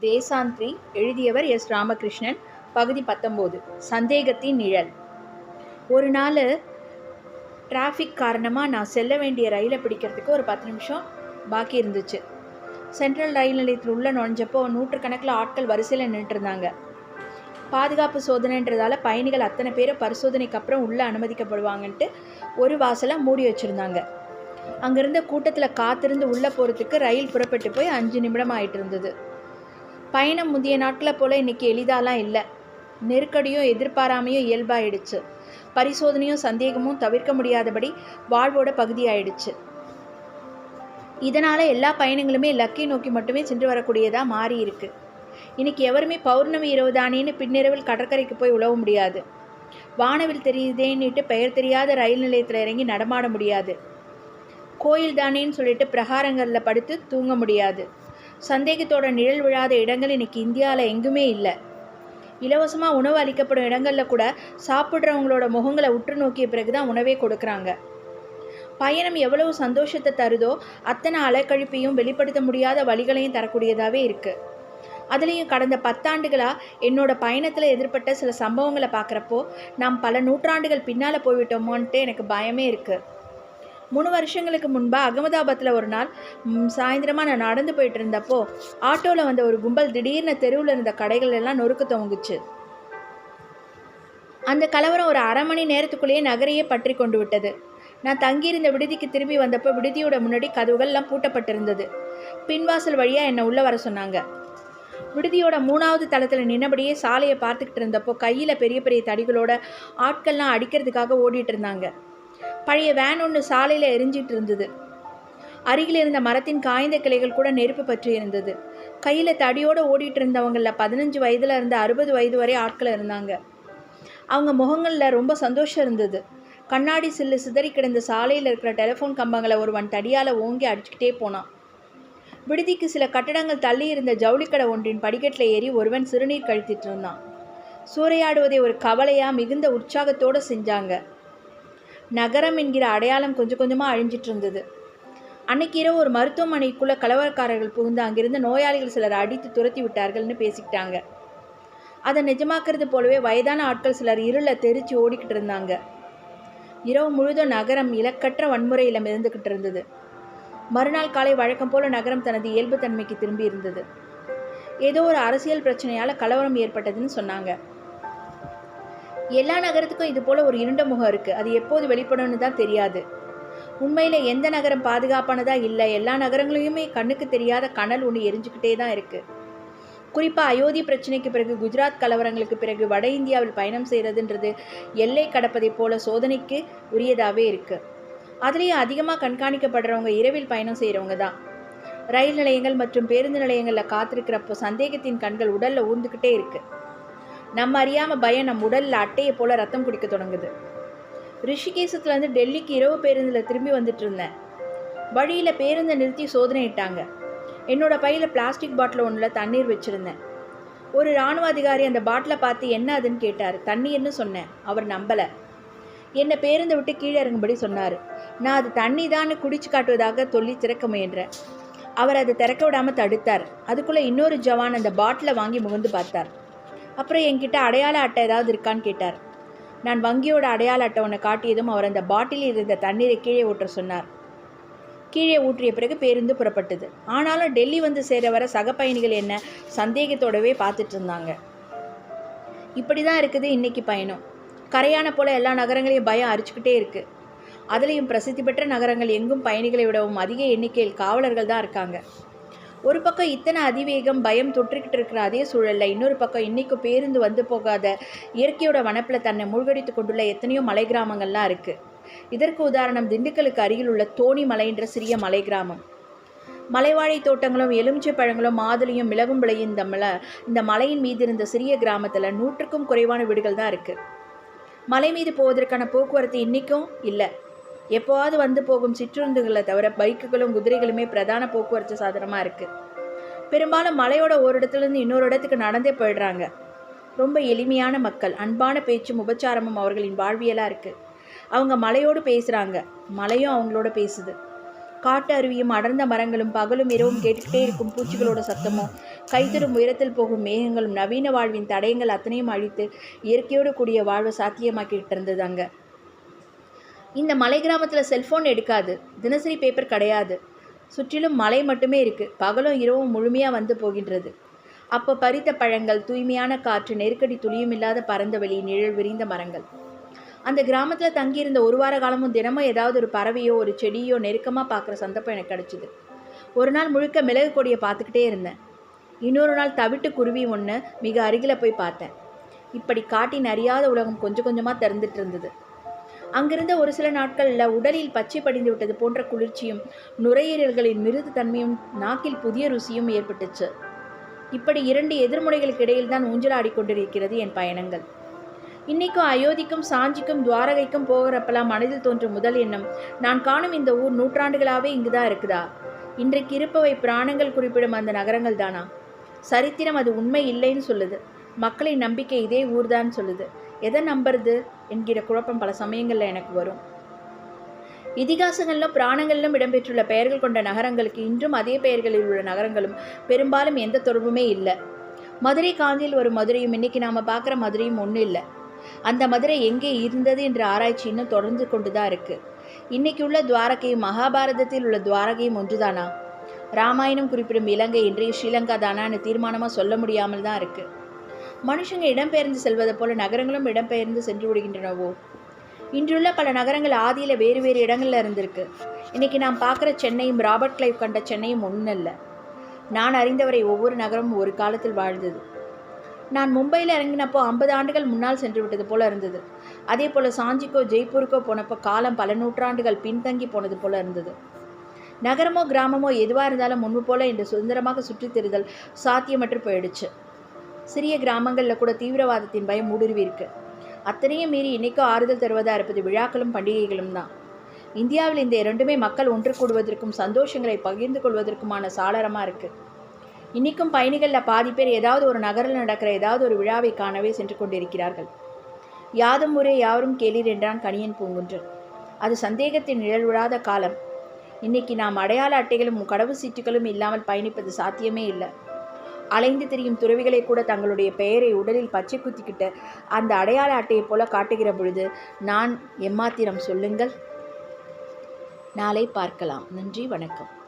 தேசாந்திரி எழுதியவர் எஸ். ராமகிருஷ்ணன் பகுதி பத்தொம்போது சந்தேகத்தின் நிழல். ஒரு நாள் டிராஃபிக் காரணமாக நான் செல்ல வேண்டிய ரயிலை பிடிக்கிறதுக்கு ஒரு பத்து நிமிஷம் பாக்கி இருந்துச்சு. சென்ட்ரல் ரயில் நிலையத்தில் உள்ள நுழைஞ்சப்போ நூற்றுக்கணக்கில் ஆட்கள் வரிசையில் நின்றுருந்தாங்க பாதுகாப்பு சோதனைன்றதால பயணிகள் அத்தனை பேரை பரிசோதனைக்கு அப்புறம் உள்ளே அனுமதிக்கப்படுவாங்கன்ட்டு ஒரு வாசலாக மூடி வச்சுருந்தாங்க. அங்கிருந்த கூட்டத்தில் காத்திருந்து உள்ளே போகிறதுக்கு ரயில் புறப்பட்டு போய் அஞ்சு நிமிடம் ஆயிட்டு இருந்தது பயணம் முந்தைய நாட்களை போல் இன்னைக்கு எளிதாலாம் இல்லை. நெருக்கடியும் எதிர்பாராமையும் இயல்பாயிடுச்சு. பரிசோதனையும் சந்தேகமும் தவிர்க்க முடியாதபடி வாழ்வோட பகுதியாயிடுச்சு. இதனால் எல்லா பயணங்களுமே லக்கி நோக்கி மட்டுமே சென்று வரக்கூடியதாக மாறி இருக்கு இன்னைக்கு எவருமே பௌர்ணமி இரவு தானேன்னு பின்னிரவில் கடற்கரைக்கு போய் உழவ முடியாது. வானவில் தெரியுதேன்னுட்டு பெயர் தெரியாத ரயில் நிலையத்தில் இறங்கி நடமாட முடியாது. கோயில் தானேன்னு சொல்லிட்டு பிரகாரங்களில் படுத்து தூங்க முடியாது. சந்தேகத்தோட நிழல் விழாத இடங்கள் இன்றைக்கி இந்தியாவில் எங்குமே இல்லை. இலவசமாக உணவு அளிக்கப்படும் இடங்களில் கூட சாப்பிட்றவங்களோட முகங்களை உற்று நோக்கிய பிறகு தான் உணவே கொடுக்குறாங்க. பயணம் எவ்வளவு சந்தோஷத்தை தருதோ அத்தனை அலைக்கழிப்பையும் வெளிப்படுத்த முடியாத வழிகளையும் தரக்கூடியதாகவே இருக்குது அதுலேயும் கடந்த பத்தாண்டுகளாக என்னோட பயணத்தில் எதிர்பட்ட சில சம்பவங்களை பார்க்குறப்போ நாம் பல நூற்றாண்டுகள் பின்னால் போய்விட்டோமோன்ட்டு எனக்கு பயமே இருக்குது மூணு வருஷங்களுக்கு முன்பாக அகமதாபாத்தில் ஒரு நாள் சாயந்தரமாக நான் நடந்து போயிட்டு இருந்தப்போ ஆட்டோவில் வந்த ஒரு கும்பல் திடீர்னு தெருவில் இருந்த கடைகள் எல்லாம் நொறுக்க துவங்குச்சு அந்த கலவரம் ஒரு அரை மணி நேரத்துக்குள்ளேயே நகரையே பற்றி கொண்டு விட்டது. நான் தங்கியிருந்த விடுதிக்கு திரும்பி வந்தப்போ விடுதியோட முன்னாடி கதவுகள்லாம் பூட்டப்பட்டிருந்தது. பின்வாசல் வழியாக என்னை உள்ளே வர சொன்னாங்க. விடுதியோட மூணாவது தளத்தில் நின்னபடியே சாலையை பார்த்துக்கிட்டு இருந்தப்போ கையில் பெரிய பெரிய தடிகளோட ஆட்கள்லாம் அடிக்கிறதுக்காக ஓடிட்டு இருந்தாங்க. பழைய வேன் ஒன்று சாலையில் எரிஞ்சிட்டு இருந்தது. அருகில் இருந்த மரத்தின் காய்ந்த கிளைகள் கூட நெருப்பு பற்றி இருந்தது. கையில் தடியோடு ஓடிட்டு இருந்தவங்களில் பதினஞ்சு வயதில் இருந்து அறுபது வயது வரை ஆட்கள் இருந்தாங்க. அவங்க முகங்களில் ரொம்ப சந்தோஷம் இருந்தது. கண்ணாடி சில்லு சிதறி கிடந்த சாலையில் இருக்கிற டெலிஃபோன் கம்பங்களை ஒருவன் தடியால் ஓங்கி அடிச்சுக்கிட்டே போனான். விடுதிக்கு சில கட்டடங்கள் தள்ளி இருந்த ஜவுளிக்கடை ஒன்றின் படிக்கட்டில் ஏறி ஒருவன் சிறுநீர் கழித்திட்டு இருந்தான். சூறையாடுவதை ஒரு கவலையாக மிகுந்த உற்சாகத்தோடு செஞ்சாங்க. நகரம் என்கிற அடையாளம் கொஞ்சம் கொஞ்சமாக அழிஞ்சிட்டு இருந்தது. அன்னைக்கு இரவு ஒரு மருத்துவமனைக்குள்ளே கலவரக்காரர்கள் புகுந்து அங்கிருந்து நோயாளிகள் சிலர் அடித்து துரத்தி விட்டார்கள்னு பேசிக்கிட்டாங்க. அதை நிஜமாக்குறது போலவே வயதான ஆட்கள் சிலர் இருளில் தெரிச்சு ஓடிக்கிட்டு இருந்தாங்க. இரவு முழுதும் நகரம் இலக்கற்ற வன்முறையில் மிதந்துக்கிட்டு இருந்தது. மறுநாள் காலை வழக்கம் போல் நகரம் தனது இயல்பு தன்மைக்கு திரும்பி இருந்தது. ஏதோ ஒரு அரசியல் பிரச்சனையால் கலவரம் ஏற்பட்டதுன்னு சொன்னாங்க. எல்லா நகரத்துக்கும் இது போல ஒரு இருண்ட முகம் இருக்கு. அது எப்போது வெளிப்படணும்னு தான் தெரியாது. உண்மையில் எந்த நகரம் பாதுகாப்பானதா இல்லை எல்லா நகரங்களையுமே கண்ணுக்கு தெரியாத கனல் ஒன்று எரிஞ்சுக்கிட்டே தான் இருக்கு. குறிப்பாக அயோத்தி பிரச்சனைக்கு பிறகு குஜராத் கலவரங்களுக்கு பிறகு வட இந்தியாவில் பயணம் செய்கிறதுன்றது எல்லை கடப்பதைப் போல சோதனைக்கு உரியதாகவே இருக்குது அதுலேயும் அதிகமாக கண்காணிக்கப்படுறவங்க இரவில் பயணம் செய்கிறவங்க தான். ரயில் நிலையங்கள் மற்றும் பேருந்து நிலையங்களில் காத்திருக்கிறப்போ சந்தேகத்தின் கண்கள் உடலில் ஊர்ந்துக்கிட்டே இருக்குது நம்ம அறியாமல் பயம் நம்ம உடலில் அட்டையை போல் ரத்தம் குடிக்க தொடங்குது. ரிஷிகேசத்துலேருந்து டெல்லிக்கு இரவு பேருந்தில் திரும்பி வந்துட்டு இருந்தேன். வழியில் பேருந்தை நிறுத்தி சோதனை இட்டாங்க. என்னோட பையில் பிளாஸ்டிக் பாட்டில் ஒன்றில் தண்ணீர் வச்சுருந்தேன். ஒரு இராணுவ அதிகாரி அந்த பாட்டிலை பார்த்து என்ன அதுன்னு கேட்டார். தண்ணீர்னு சொன்னேன். அவர் நம்பலை. என்னை பேருந்தை விட்டு கீழே இறங்கும்படி சொன்னார். நான் அது தண்ணி தான் குடிச்சு காட்டுவதாக சொல்லி திறக்க முயன்றேன். அவர் அதை திறக்க விடாமல் தடுத்தார். அதுக்குள்ளே இன்னொரு ஜவான் அந்த பாட்டிலை வாங்கி முகந்து பார்த்தார். அப்புறம் என்கிட்ட அடையாள அட்டை ஏதாவது இருக்கான்னு கேட்டார். நான் வங்கியோட அடையாள அட்டை ஒன்று காட்டியதும் அவர் அந்த பாட்டிலில் இருந்த தண்ணீரை கீழே ஊற்ற சொன்னார். கீழே ஊற்றிய பிறகு பேருந்து புறப்பட்டது. ஆனாலும் டெல்லி வந்து சேர வர சக பயணிகள் என்ன சந்தேகத்தோடவே பார்த்துட்டு இருந்தாங்க. இப்படி தான் இருக்குது இன்றைக்கி பயணம். கரையான போல எல்லா நகரங்களையும் பயம் அரிச்சுக்கிட்டே இருக்குது அதுலேயும் பிரசித்தி பெற்ற நகரங்கள் எங்கும் பயணிகளை விடவும் அதிக எண்ணிக்கையில் காவலர்கள் தான் இருக்காங்க. ஒரு பக்கம் இத்தனை அதிவேகம் பயம் தொற்றுக்கிட்டு இருக்கிற அதே சூழலில் இன்னொரு பக்கம் இன்றைக்கும் பேருந்து வந்து போகாத இயற்கையோட வனப்பில் தன்னை மூழ்கடித்து கொண்டுள்ள எத்தனையோ மலை கிராமங்கள்லாம் இருக்குது இதற்கு உதாரணம் திண்டுக்கலுக்கு அருகில் உள்ள தோணி மலைன்ற சிறிய மலை கிராமம் மலைவாழை தோட்டங்களும் எலுமிச்சை பழங்களும் மாதுளையும் மிளகும் விளையும் இந்த மலை இந்த மலையின் மீது இருந்த சிறிய கிராமத்தில் நூற்றுக்கும் குறைவான வீடுகள் தான் இருக்குது மலை மீது போவதற்கான போக்குவரத்து இன்றைக்கும் இல்லை. எப்போவாது வந்து போகும் சிற்றுந்துகளை தவிர பைக்குகளும் குதிரைகளுமே பிரதான போக்குவரத்து சாதனமாக இருக்குது பெரும்பாலும் மலையோட ஒரு இடத்துலேருந்து இன்னொரு இடத்துக்கு நடந்தே போயிடுறாங்க. ரொம்ப எளிமையான மக்கள் அன்பான பேச்சும் உபச்சாரமும் அவர்களின் வாழ்வியலாக இருக்குது அவங்க மலையோடு பேசுகிறாங்க மலையும் அவங்களோட பேசுது. காட்டு அருவியும் அடர்ந்த மரங்களும் பகலும் இரவும் கேட்டுக்கிட்டே இருக்கும் பூச்சிகளோட சத்தமும் கைத்தரும் உயரத்தில் போகும் மேகங்களும் நவீன வாழ்வின் தடயங்கள் அத்தனையும் அழித்து இயற்கையோடு கூடிய வாழ்வை சாத்தியமாக்கிட்டு இருந்தது அங்கே. இந்த மலை கிராமத்தில் செல்ஃபோன் எடுக்காது. தினசரி பேப்பர் கிடையாது. சுற்றிலும் மலை மட்டுமே இருக்குது பகலும் இரவும் முழுமையாக வந்து போகின்றது. அப்போ பறித்த பழங்கள் தூய்மையான காற்று நெருக்கடி துளியும் இல்லாத பறந்த வெளி நிழல் விரிந்த மரங்கள். அந்த கிராமத்தில் தங்கியிருந்த ஒரு வார காலமும் தினமும் ஏதாவது ஒரு பறவையோ ஒரு செடியோ நெருக்கமாக பார்க்குற சந்தர்ப்பம் எனக்கு கிடச்சிது. ஒரு நாள் முழுக்க மிளகு கொடியை பார்த்துக்கிட்டே இருந்தேன். இன்னொரு நாள் தவிட்டு குருவி ஒன்று மிக அருகில் போய் பார்த்தேன். இப்படி காட்டின் அறியாத உலகம் கொஞ்சம் கொஞ்சமாக திறந்துட்டு இருந்தது. அங்கிருந்த ஒரு சில நாட்களில் உடலில் பச்சை படிந்து விட்டது போன்ற குளிர்ச்சியும் நுரையீரல்களின் மிருது தன்மையும் நாக்கில் புதிய ருசியும் ஏற்பட்டுச்சு. இப்படி இரண்டு எதிர்முனைகளுக்கு இடையில் தான் ஊஞ்சலாடி கொண்டிருக்கிறது என் பயணங்கள். இன்னைக்கும் அயோத்திக்கும் சாஞ்சிக்கும் துவாரகைக்கும் போகிறப்பெல்லாம் மனதில் தோன்றும் முதல் எண்ணம் நான் காணும் இந்த ஊர் நூற்றாண்டுகளாகவே இங்கு தான் இருக்குதா? இன்றைக்கு இருப்பவை பிராணங்கள் குறிப்பிடும் அந்த நகரங்கள் தானா? சரித்திரம் அது உண்மை இல்லைன்னு சொல்லுது. மக்களின் நம்பிக்கை இதே ஊர்தான் சொல்லுது. எதை நம்புறது? என்கிற குழப்பம் பல சமயங்களில் எனக்கு வரும். இதிகாசங்களிலும் புராணங்களிலும் இடம்பெற்றுள்ள பெயர்கள் கொண்ட நகரங்களுக்கு இன்றும் அதே பெயர்களில் உள்ள நகரங்களும் பெரும்பாலும் எந்த தொடர்புமே இல்லை. மதுரை காந்தியில் ஒரு மதுரையும் இன்னைக்கு நாம் பார்க்குற மதுரையும் ஒன்றும் இல்லை. அந்த மதுரை எங்கே இருந்தது என்ற ஆராய்ச்சி இன்னும் தொடர்ந்து கொண்டு தான் இருக்குது இன்னைக்கு உள்ள துவாரகையும் மகாபாரதத்தில் உள்ள துவாரகையும் ஒன்றுதானா? ராமாயணம் குறிப்பிடும் இலங்கை இன்றைய ஸ்ரீலங்கா தானான்னு தீர்மானமாக சொல்ல முடியாமல் தான் இருக்குது மனுஷங்க இடம்பெயர்ந்து செல்வது போல நகரங்களும் இடம்பெயர்ந்து சென்று விடுகின்றனவோ? இன்றுள்ள பல நகரங்கள் ஆதியில் வேறு வேறு இடங்களில் இருந்திருக்கு. இன்னைக்கு நாம் பார்க்குற சென்னையும் ராபர்ட் கிளைவ் கண்ட சென்னையும் ஒன்றும் இல்லை நான் அறிந்தவரை ஒவ்வொரு நகரமும் ஒரு காலத்தில் வாழ்ந்தது. நான் மும்பையில் இறங்கினப்போ ஐம்பது ஆண்டுகள் முன்னால் சென்று விட்டது போல இருந்தது. அதே போல் சாஞ்சிக்கோ ஜெய்ப்பூருக்கோ போனப்போ காலம் பல நூற்றாண்டுகள் பின்தங்கி போனது போல இருந்தது. நகரமோ கிராமமோ எதுவாக இருந்தாலும் முன்பு போல இன்று சுதந்திரமாக சுற்றித் திரிதல் சாத்தியமற்று போயிடுச்சு. சிறிய கிராமங்களில் கூட தீவிரவாதத்தின் பயம் ஊடுருவி இருக்கு. அத்தனையும் மீறி இன்னைக்கும் ஆறுதல் தருவதாக இருப்பது விழாக்களும் பண்டிகைகளும் தான். இந்தியாவில் இந்த இரண்டுமே மக்கள் ஒன்று கூடுவதற்கும் சந்தோஷங்களை பகிர்ந்து கொள்வதற்குமான சாளரமாக இருக்குது இன்றைக்கும் பயணிகளில் பாதி பேர் ஏதாவது ஒரு நகரில் நடக்கிற ஏதாவது ஒரு விழாவை காணவே சென்று கொண்டிருக்கிறார்கள். யாதும் ஊரே யாவரும் கேளீர் என்றான் கணியன் பூங்குன்றன் அது சந்தேகத்தின் நிழல் விழாத காலம். இன்னைக்கு நாம் அடையாள அட்டைகளும் கடவு சீட்டுகளும் இல்லாமல் பயணிப்பது சாத்தியமே இல்லை. அலைந்து திரியும் துறவிகளை கூட தங்களுடைய பெயரை உடலில் பச்சை குத்திக்கிட்டு அந்த அடையாள அட்டையைப் போல காட்டுகிற பொழுது நான் எம்மாத்திரம் சொல்லுங்கள்? நாளை பார்க்கலாம். நன்றி வணக்கம்.